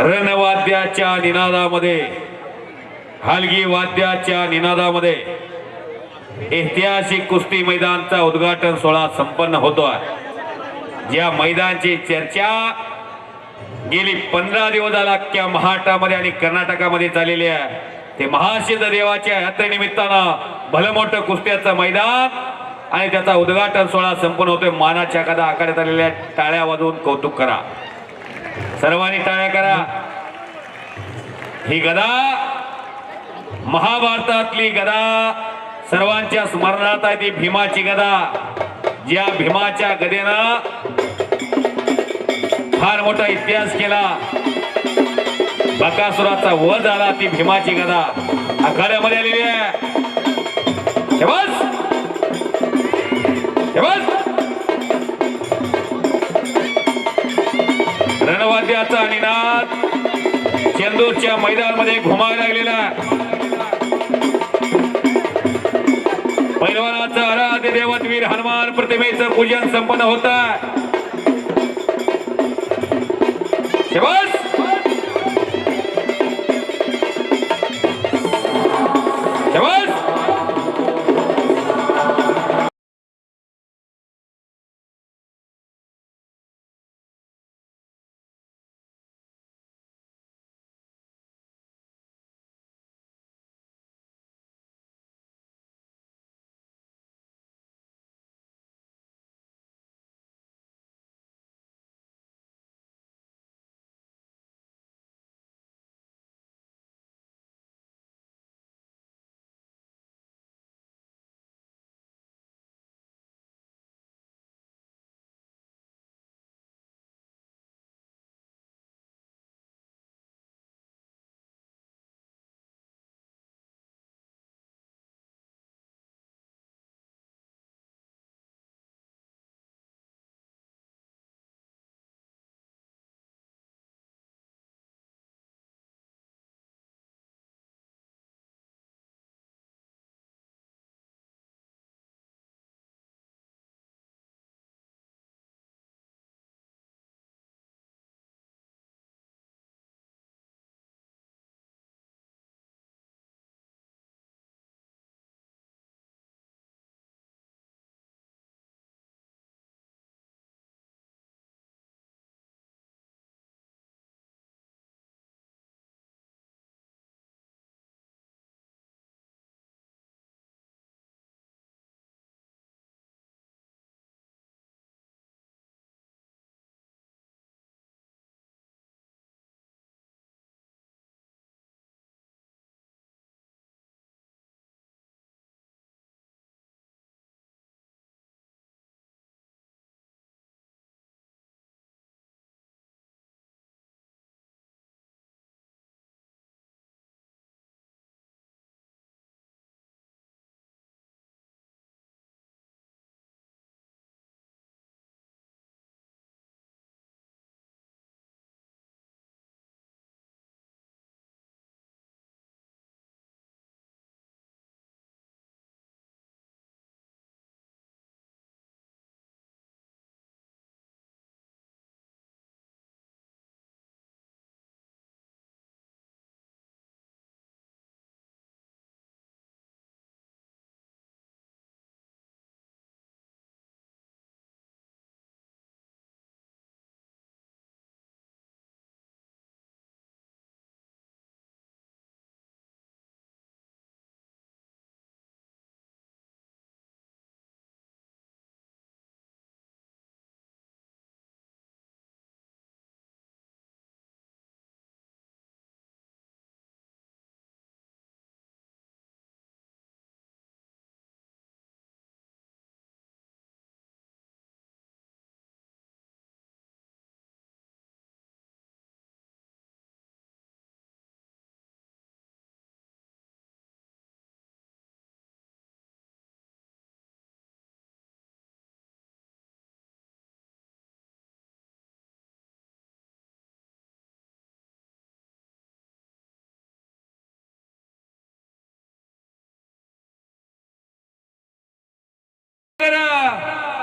रणवाद्याच्या निनादामध्ये हलगी वाद्याच्या निनादामध्ये ऐतिहासिक कुस्ती मैदानचा उद्घाटन सोहळा संपन्न होतो आहे. ज्या मैदानची चर्चा गेली पंधरा दिवस झाला अख्ख्या महाराष्ट्रामध्ये आणि कर्नाटकामध्ये चाललेली आहे. ते महासिद्ध देवाच्या यात्रेनिमित्तानं भलं मोठं कुस्त्याचं मैदान आणि त्याचा उद्घाटन सोहळा संपन्न होतोय. मानाच्या कदा आखाड्यात आलेल्या टाळ्या वाजवून कौतुक करा. सर्वांनी टाळ्या करा. ही गदा महाभारतातली गदा सर्वांच्या स्मरणात आहे ती भीमाची गदा ज्या भीमाच्या गदेनं फार मोठा इतिहास केला. बकासुराचा व झाला ती भीमाची गदा. आखाड्यामध्ये आलेली आहे. हे निनाद चेंदूरच्या मैदानामध्ये घुमायला लागलेला. पैलवानाचं आराध्य देवतवीर हनुमान प्रतिमेचं पूजन संपन्न होत.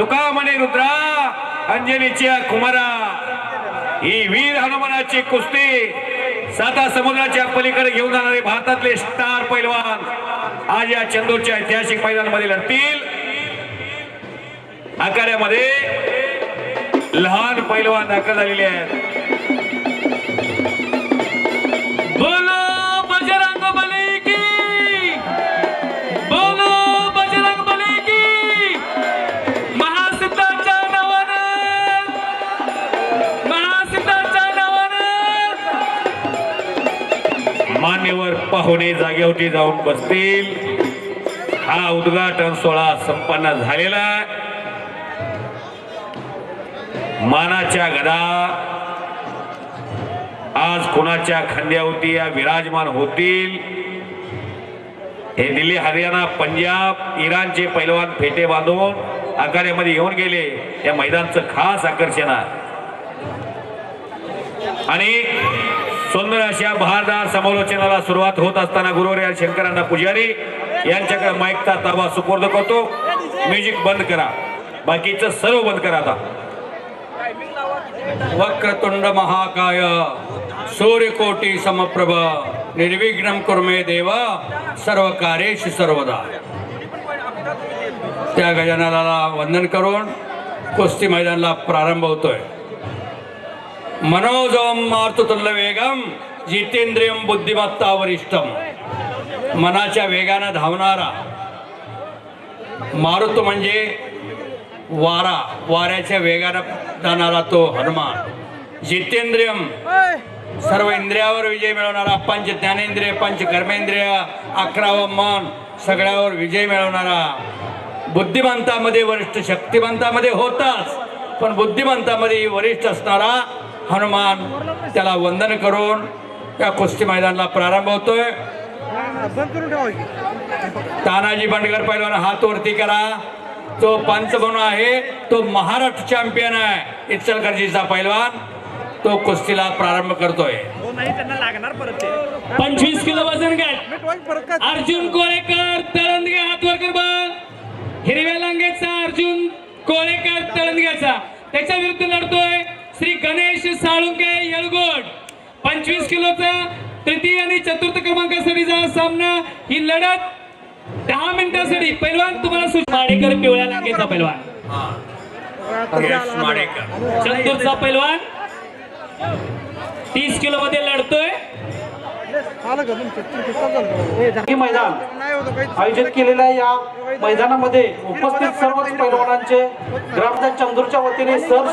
तुका म्हणे रुद्रा अंजनीच्या कुमारा. ही वीर हनुमानाची कुस्ती साता समुद्राच्या पलीकडे घेऊन जाणारे भारतातले स्टार पैलवान आज या चंदूरच्या ऐतिहासिक मैदानामध्ये लढतील. आखाड्यामध्ये लहान पैलवान दाखल झालेले आहेत. मान्यवर पाहुणे जागेवरती जाऊन बसतील. हा उद्घाटन सोहळा संपन्न झालेला मानाच्या गदा. आज कोणाच्या खांद्यावरती या विराजमान होतील? हे दिल्ली हरियाणा पंजाब इराणचे पैलवान फेटे बांधून आखाड्यामध्ये येऊन गेले. या मैदानचं खास आकर्षण आहे. आणि सुंदर अशा बहारदार समालोचनाला सुरुवात होत असताना गुरुवार शंकरांना पुजारी यांच्याकडे माईकचा ताबा सुपूर्द करतो. म्युझिक बंद करा. बाकीचं सर्व बंद करा आता. वक्रतुंड महाकाय सूर्यकोटी समप्रभ निर्विघ्न कुर्मे देवा सर्व कार्येश सर्वदा. त्या गजानाला वंदन करून कुस्ती मैदानाला प्रारंभ होतोय. मनोजवम मारुतुल्य वेगम जितेंद्रियम बुद्धिमत्ता वरिष्ठम मनाच्या वेगानं धावणारा मारुत म्हणजे वारा वाऱ्याच्या वेगानं जाणारा तो हनुमान जितेंद्रियम सर्व इंद्रियावर विजय मिळवणारा पंच ज्ञानेंद्रिय पंच कर्मेंद्रिय अकरावं मन सगळ्यावर विजय मिळवणारा बुद्धिमंतामध्ये वरिष्ठ शक्तिमंतामध्ये होताच पण बुद्धिमंतामध्ये वरिष्ठ असणारा हनुमान त्याला वंदन करून त्या कुस्ती मैदानाला प्रारंभ होतोय. तानाजी बंडगर पहिलवान हात वरती करा. तो पंच म्हणून आहे तो महाराष्ट्र चॅम्पियन आहे इचलकरजीचा पहिलवान तो कुस्तीला प्रारंभ करतोय. नाही पंचवीस किलो वजन गट अर्जुन कोळेकर तळंदगे हातवर कर हिरव्या लांगेचा अर्जुन कोळेकर तळंदग्याचा त्याच्या विरुद्ध लढतोय. श्री गणेश साळुंके येळगोड पंचवीस किलोचा तृतीय आणि चतुर्थ क्रमांकासाठीचा सामना. ही लढत दहा मिनिटासाठी. पैलवान तुम्हाला माडेकर पिवळ्या लांगेचा पैलवान. यश माडेकर चंदूरचा पैलवान. तीस किलो मध्ये लढतोय. हे मैदान आयोजित केलेल्या या मैदानामध्ये उपस्थित सर्वच पैलवानांचे ग्रामपंचायत चंदूरच्या वतीने सर